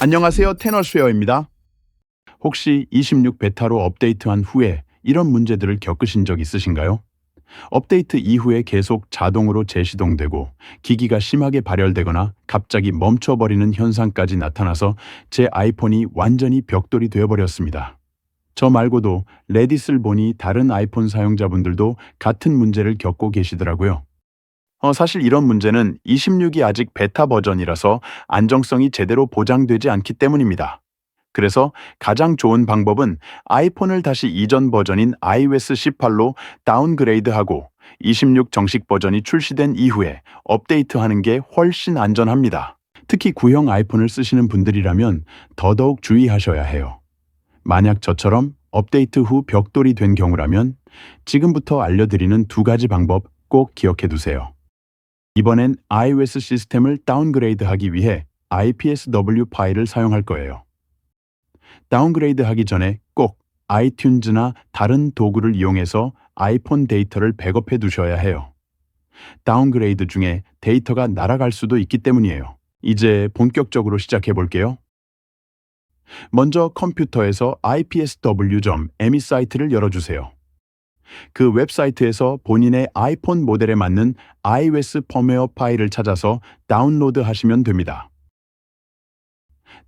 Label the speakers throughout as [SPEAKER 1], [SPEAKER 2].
[SPEAKER 1] 안녕하세요. 테너스웨어입니다. 혹시 26 베타로 업데이트한 후에 이런 문제들을 겪으신 적 있으신가요? 업데이트 이후에 계속 자동으로 재시동되고 기기가 심하게 발열되거나 갑자기 멈춰버리는 현상까지 나타나서 제 아이폰이 완전히 벽돌이 되어버렸습니다. 저 말고도 레딧을 보니 다른 아이폰 사용자분들도 같은 문제를 겪고 계시더라고요. 어, 사실 이런 문제는 26이 아직 베타 버전이라서 안정성이 제대로 보장되지 않기 때문입니다. 그래서 가장 좋은 방법은 아이폰을 다시 이전 버전인 iOS 18로 다운그레이드하고 26 정식 버전이 출시된 이후에 업데이트하는 게 훨씬 안전합니다. 특히 구형 아이폰을 쓰시는 분들이라면 더더욱 주의하셔야 해요. 만약 저처럼 업데이트 후 벽돌이 된 경우라면 지금부터 알려드리는 두 가지 방법 꼭 기억해 두세요. 이번엔 iOS 시스템을 다운그레이드하기 위해 IPSW 파일을 사용할 거예요. 다운그레이드 하기 전에 꼭 아이튠즈나 다른 도구를 이용해서 아이폰 데이터를 백업해 두셔야 해요. 다운그레이드 중에 데이터가 날아갈 수도 있기 때문이에요. 이제 본격적으로 시작해 볼게요. 먼저 컴퓨터에서 ipsw.me 사이트를 열어주세요. 그 웹사이트에서 본인의 아이폰 모델에 맞는 iOS 펌웨어 파일을 찾아서 다운로드 하시면 됩니다.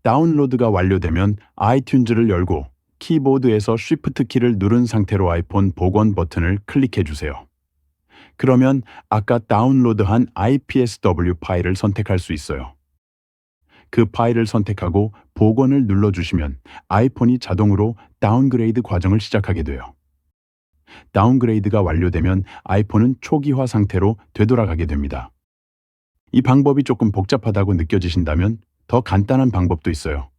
[SPEAKER 1] 다운로드가 완료되면 아이튠즈를 열고 키보드에서 Shift 키를 누른 상태로 아이폰 복원 버튼을 클릭해 주세요. 그러면 아까 다운로드한 IPSW 파일을 선택할 수 있어요. 그 파일을 선택하고 복원을 눌러주시면 아이폰이 자동으로 다운그레이드 과정을 시작하게 돼요. 다운그레이드가 완료되면 아이폰은 초기화 상태로 되돌아가게 됩니다. 이 방법이 조금 복잡하다고 느껴지신다면 더 간단한 방법도 있어요.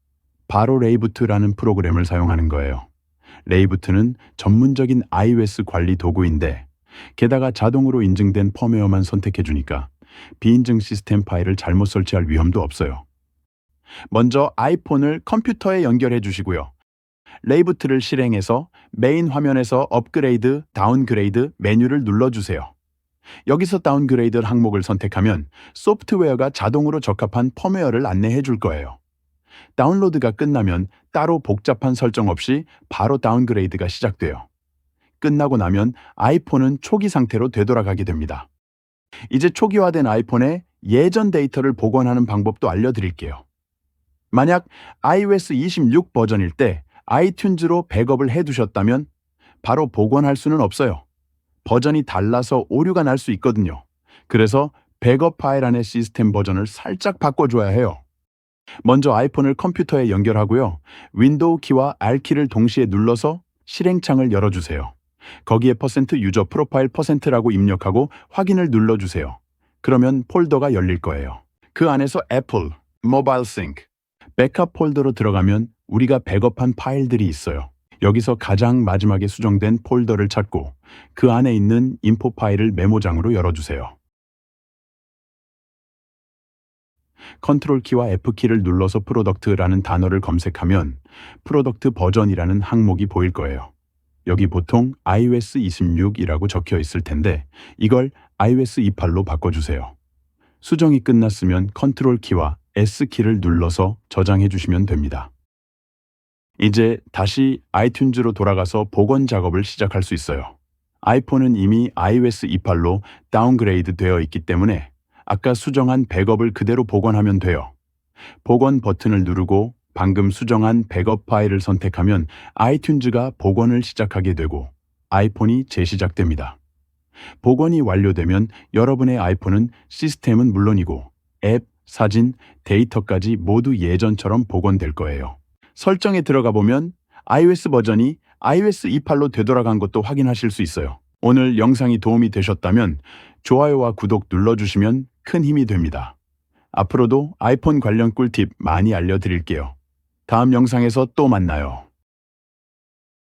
[SPEAKER 1] 바로 레이부트라는 프로그램을 사용하는 거예요. 레이부트는 전문적인 iOS 관리 도구인데 게다가 자동으로 인증된 펌웨어만 선택해 주니까 비인증 시스템 파일을 잘못 설치할 위험도 없어요. 먼저 아이폰을 컴퓨터에 연결해 주시고요. 레이부트를 실행해서 메인 화면에서 업그레이드, 다운그레이드 메뉴를 눌러주세요. 여기서 다운그레이드 항목을 선택하면 소프트웨어가 자동으로 적합한 펌웨어를 안내해 줄 거예요. 다운로드가 끝나면 따로 복잡한 설정 없이 바로 다운그레이드가 시작돼요. 끝나고 나면 아이폰은 초기 상태로 되돌아가게 됩니다. 이제 초기화된 아이폰에 예전 데이터를 복원하는 방법도 알려드릴게요. 만약 iOS 26 버전일 때 아이튠즈로 백업을 해두셨다면 바로 복원할 수는 없어요. 버전이 달라서 오류가 날 수 있거든요. 그래서 백업 파일 안의 시스템 버전을 살짝 바꿔줘야 해요. 먼저 아이폰을 컴퓨터에 연결하고요. 윈도우 키와 R 키를 동시에 눌러서 실행창을 열어주세요. 거기에 퍼센트 유저 프로파일 퍼센트라고 입력하고 확인을 눌러주세요. 그러면 폴더가 열릴 거예요. 그 안에서 애플, 모바일 싱크, 백업 폴더로 들어가면 우리가 백업한 파일들이 있어요. 여기서 가장 마지막에 수정된 폴더를 찾고 그 안에 있는 인포 파일을 메모장으로 열어주세요. 컨트롤 키와 F 키를 눌러서 프로덕트라는 단어를 검색하면 프로덕트 버전이라는 항목이 보일 거예요. 여기 보통 iOS 26이라고 적혀 있을 텐데 이걸 iOS 28로 바꿔주세요. 수정이 끝났으면 컨트롤 키와 S 키를 눌러서 저장해 주시면 됩니다. 이제 다시 아이튠즈로 돌아가서 복원 작업을 시작할 수 있어요. 아이폰은 이미 iOS 28로 다운그레이드 되어 있기 때문에 아까 수정한 백업을 그대로 복원하면 돼요. 복원 버튼을 누르고 방금 수정한 백업 파일을 선택하면 아이튠즈가 복원을 시작하게 되고 아이폰이 재시작됩니다. 복원이 완료되면 여러분의 아이폰은 시스템은 물론이고 앱, 사진, 데이터까지 모두 예전처럼 복원될 거예요. 설정에 들어가 보면 iOS 버전이 iOS 28로 되돌아간 것도 확인하실 수 있어요. 오늘 영상이 도움이 되셨다면 좋아요와 구독 눌러주시면 큰 힘이 됩니다. 앞으로도 아이폰 관련 꿀팁 많이 알려드릴게요. 다음 영상에서 또 만나요.